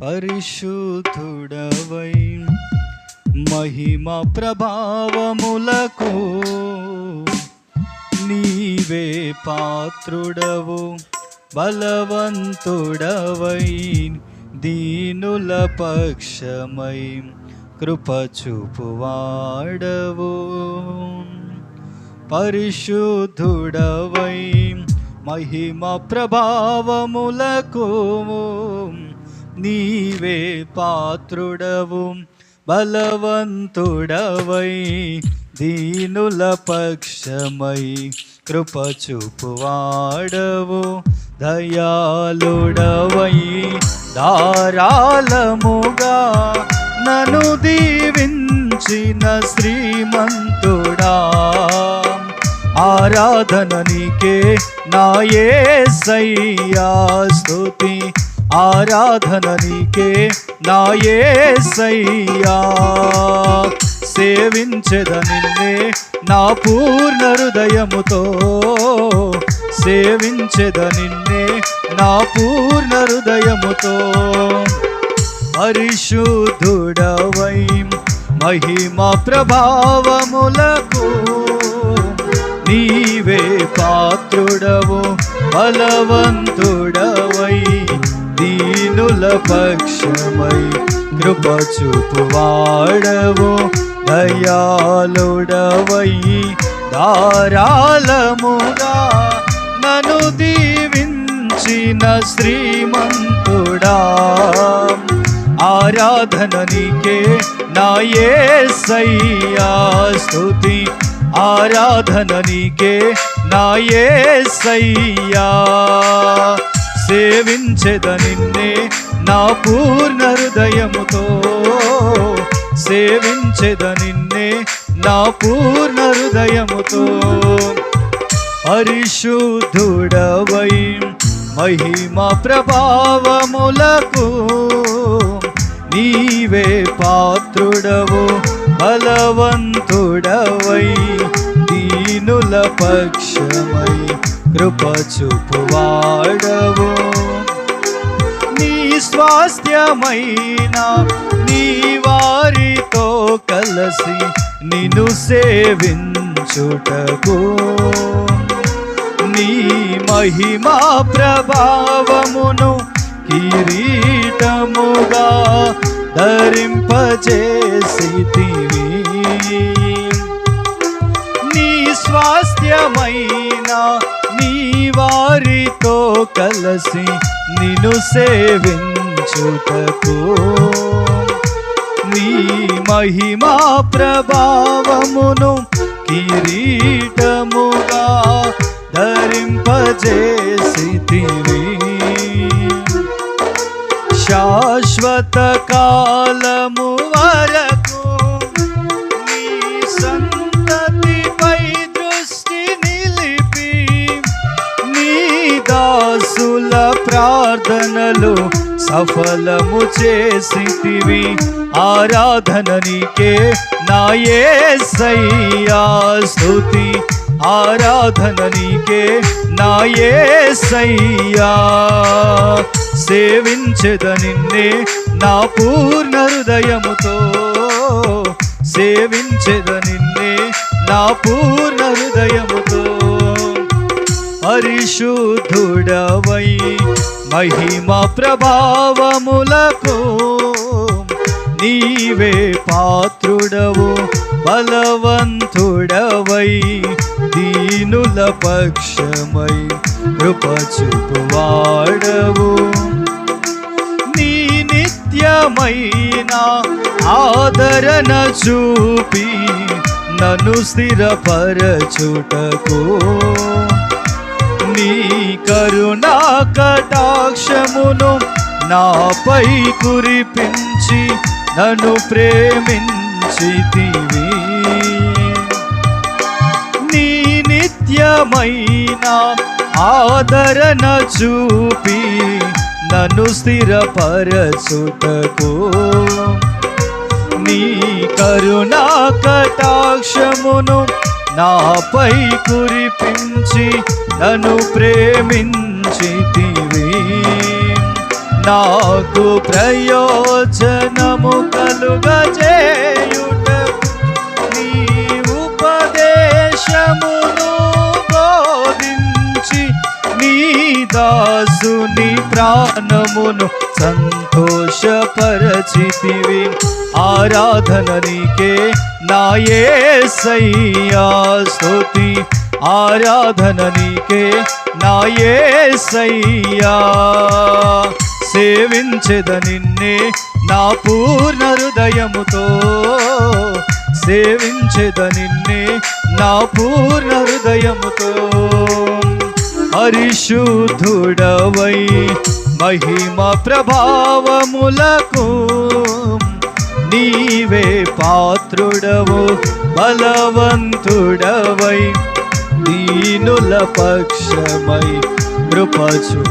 పరిశుద్ధుడవై మహిమ ప్రభావములకు నీవే పాత్రుడవు బలవంతుడవై దీనుల పక్షమై కృపచూపువాడవు. పరిశుద్ధుడవై మహిమ ప్రభావములకు నీవే పాత్రుడవు బలవంతుడవై దీనుల పక్షమై కృప చూపువాడవు దయాళుడవై ధారాళముగా నను దీవించిన శ్రీమంతుడా. ఆరాధన నీకే నాయసయ్యా స్తుతి. ఆరాధన నీకే నాయసయ్యా సేవించెద నిన్నే నా పూర్ణ హృదయముతో. సేవించెద నిన్నే నా పూర్ణ హృదయముతో. పరిశుద్ధుడవై మహిమ ప్రభావములకు నీవే పాత్రుడవు బలవంతుడు. కుల పక్షమై కృప చూపువాడవు దయాలుడవై ధారాళముగా నను దీవించిన శ్రీమంతుడా. ఆరాధన నీకే నాయే సయ్యా స్థుతి ఆరాధన నీకే నాయే సయ్యా సేవించెద నిన్నే నా పూర్ణ హృదయముతో. సేవించెద నిన్నే నా పూర్ణ హృదయముతో. పరిశుద్ధుడవై మహిమ ప్రభావములకు నీవే పాత్రుడవు బలవంతుడవై దీనుల పక్షమై కృప స్వాస్థ్యమైన నీ వారితో కలసి నిన్ను సేవించుటకు. నీ మహిమా ప్రభావమును కిరీటముగా ధరింపజేసితివి నీ స్వాస్థ్యమైన నీ వారితో కలసి నిన్ను సేవించుటకు. నీ మహిమా ప్రభావమును కిరీటముగా ధరింపజేసితివి శాశ్వత కాలము వర ప్రార్థనలు సఫలము చేసితివి. ఆరాధన నీకే నాయసయ్యా స్థుతి ఆరాధన నీకే నాయసయ్యా సేవించద నిన్నే నా పూర్ణ హృదయముతో. సేవించద నిన్నే నా పూర్ణ హృదయముతో. పరిశుద్ధుడవై మహిమ ప్రభావములకు నీవే పాత్రుడవు బలవంతుడవై దీనుల పక్షమై కృపచూపువాడవు. నీ నిత్యమైన ఆదరణ చూపి నన్ను స్థిరపరచుటకో నీ కరుణా కటాక్షమును నాపై కురిపించి నన్ను ప్రేమించితివి. నీ నిత్యమైన ఆదరణ చూపి నన్ను స్థిరపరచుటకు. నీ కరుణా కటాక్షమును నాపై కురిపించి నన్ను ప్రేమించితివి నాకు ప్రయోజనము కలుగజేయుట నీ ఉపదేశము దాసుని ప్రాణమును సంతోషపరచితివి. ఆరాధన నీకే నాయే సయ్యా స్తుతి. ఆరాధన నీకే నా యేసయ్యా సేవించెద నిన్నే నా పూర్ణ హృదయముతో. సేవించెద నిన్నే నా పూర్ణ హృదయముతో. హరిశుద్ధుడవై మహిమ ప్రభావములకు నీవే పాత్రుడవు బలవంతుడవై దీనుల పక్షమై కృపచుపువాడవు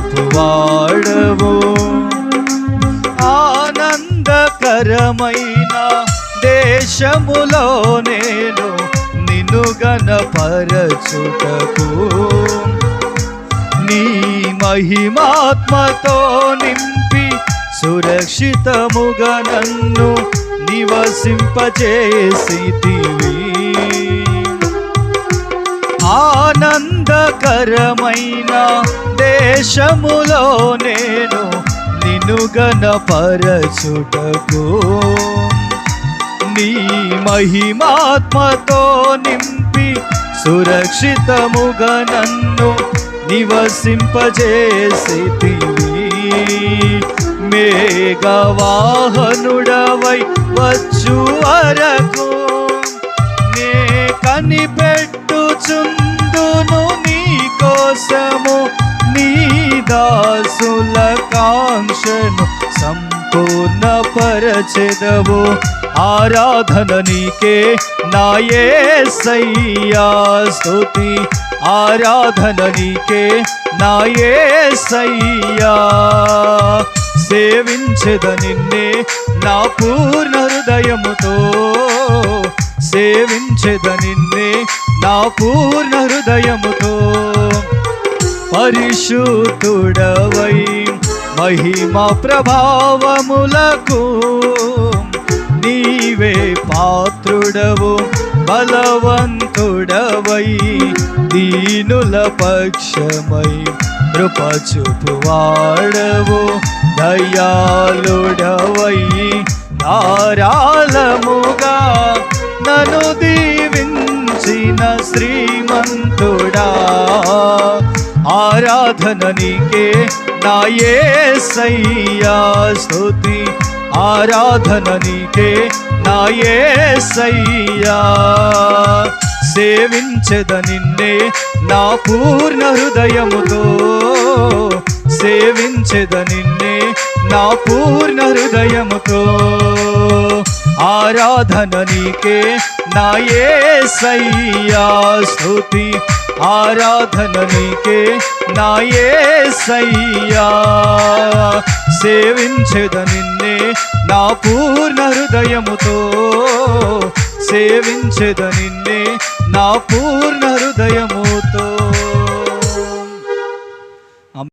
ఆనందకరమైన దేశములో నేను నిన్ను గణపరచుటకు నీ మహిమాత్మతో నింపి సురక్షితముగా నన్ను నివసింపజేసితివి. ఆనందకరమైన దేశములో నేను నిన్ను గణపరచుటకు నీ మహిమాత్మతో నింపి సురక్షితముగా నన్ను నివసింపజేసితివి. మేఘవాహనుడవై వచ్చు వరకు నే కనిపెట్టుచుందును నీ కోసము నీ దాసుల కాంక్షను సంపూర్ణ పరచెదవు. ఆరాధన నీకే నాయే సయ్యా స్తుతి. ఆరాధన నీకే నాయే సయ్యా. సేవించద నిన్నే నా పూర్ణ హృదయముతో. సేవించద నిన్నే నా పూర్ణ హృదయముతో. పరిశుద్ధుడవై మహిమ ప్రభావములకు నీవే పాత్రుడవు బలవంతుడవై దీనుల పక్షమై కృపచుపువాడవు దయాళుడవై ధారాళముగా నను దీవించిన శ్రీమంతుడా. ఆరాధన నీకే నా యేసయ్యా స్తుతి ఆరాధన నీకే నా యేసయ్యా సేవించెద నిన్నే నా పూర్ణ హృదయముతో. సేవించద నిన్నే నా పూర్ణ హృదయముతో. ఆరాధన నీకే నా యేసయ్యా స్తుతి ఆరాధన నీకే నా యేసయ్యా సేవించెద నిన్నే నా పూర్ణ హృదయముతో. సేవించెద నిన్నే నా పూర్ణ హృదయము.